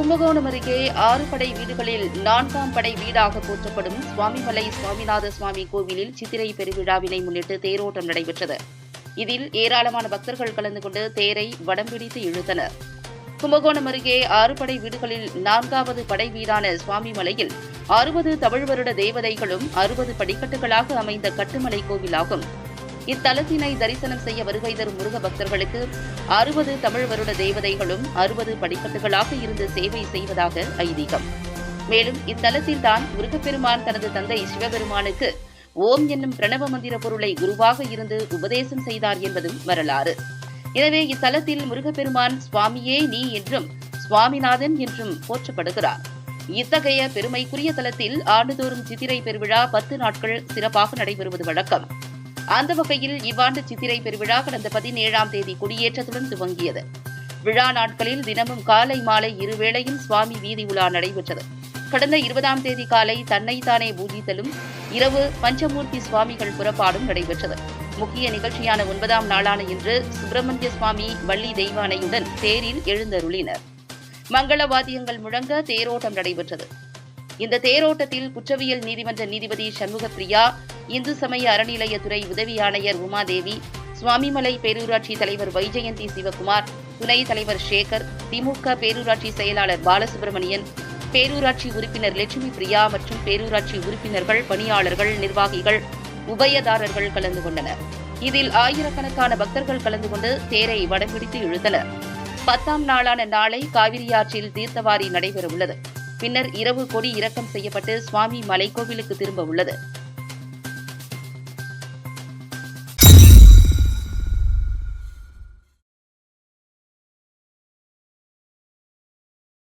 கும்பகோணம் அருகே ஆறு படை வீடுகளில் நான்காம் படை வீடாக போற்றப்படும் சுவாமிமலை சுவாமிநாத சுவாமி கோவிலில் சித்திரை பெருவிழாவினை முன்னிட்டு தேரோட்டம் நடைபெற்றது. இதில் ஏராளமான பக்தர்கள் கலந்து கொண்டு தேரை வடம் பிடித்து இழுத்தனர். கும்பகோணம் அருகே ஆறு படை வீடுகளில் நான்காவது படை வீடான சுவாமிமலையில் அறுபது தமிழ் வருட தேவதைகளும் அறுபது படிக்கட்டுகளாக அமைந்த கட்டுமலை கோவிலாகும். இத்தலத்தினை தரிசனம் செய்ய வருகை தரும் முருக பக்தர்களுக்கு அறுபது தமிழ் வருட தேவதைகளும் அறுபது படிக்கட்டுகளாக இருந்து சேவை செய்வதாக ஐதீகம். மேலும் இத்தலத்தில் தான் முருகப்பெருமான் தனது தந்தை சிவபெருமானுக்கு ஓம் என்னும் பிரணவ மந்திர பொருளை குருவாக இருந்து உபதேசம் செய்தார் என்பதும் வரலாறு. எனவே இத்தலத்தில் முருகப்பெருமான் சுவாமியே நீ என்றும் சுவாமிநாதன் என்றும் போற்றப்படுகிறார். இத்தகைய பெருமைக்குரிய தலத்தில் ஆண்டுதோறும் சித்திரை பெருவிழா பத்து நாட்கள் சிறப்பாக நடைபெறுவது வழக்கம். அந்த வகையில் இவ்வாண்டு சித்திரை பெருவிழா கடந்த பதினேழாம் தேதி கொடியேற்றத்துடன் துவங்கியது. விழா நாட்களில் தினமும் காலை மாலை இருவேளையும் சுவாமி வீதி உலா நடைபெற்றது. கடந்த இருபதாம் தேதி காலை தன்னைத்தானே பூஜித்தலும் இரவு பஞ்சமூர்த்தி சுவாமிகள் புறப்பாடும் நடைபெற்றது. முக்கிய நிகழ்ச்சியான ஒன்பதாம் நாளான இன்று சுப்பிரமணிய சுவாமி வள்ளி தெய்வானையுடன் தேரில் எழுந்தருளினர். மங்கள வாத்தியங்கள் முழங்க தேரோட்டம் நடைபெற்றது. இந்த தேரோட்டத்தில் குற்றவியல் நீதிமன்ற நீதிபதி சண்முக பிரியா இந்து சமய அறநிலையத்துறை உதவி ஆணையர் உமாதேவி சுவாமிமலை பேரூராட்சி தலைவர் வைஜெயந்தி சிவகுமார் துணை தலைவர் சேகர் திமுக பேரூராட்சி செயலாளர் பாலசுப்ரமணியன் பேரூராட்சி உறுப்பினர் லட்சுமி பிரியா மற்றும் பேரூராட்சி உறுப்பினர்கள் பணியாளர்கள் நிர்வாகிகள் உபயதாரர்கள் கலந்து கொண்டனர். இதில் ஆயிரக்கணக்கான பக்தர்கள் கலந்து கொண்டு தேரை வடம்பிடித்து இழுத்தனர். பத்தாம் நாளான நாளை காவிரியாற்றில் தீர்த்தவாரி நடைபெறவுள்ளது. பின்னர் இரவு கொடி இறக்கம் செய்யப்பட்டு சுவாமி மலைக்கோவிலுக்கு திரும்ப உள்ளது.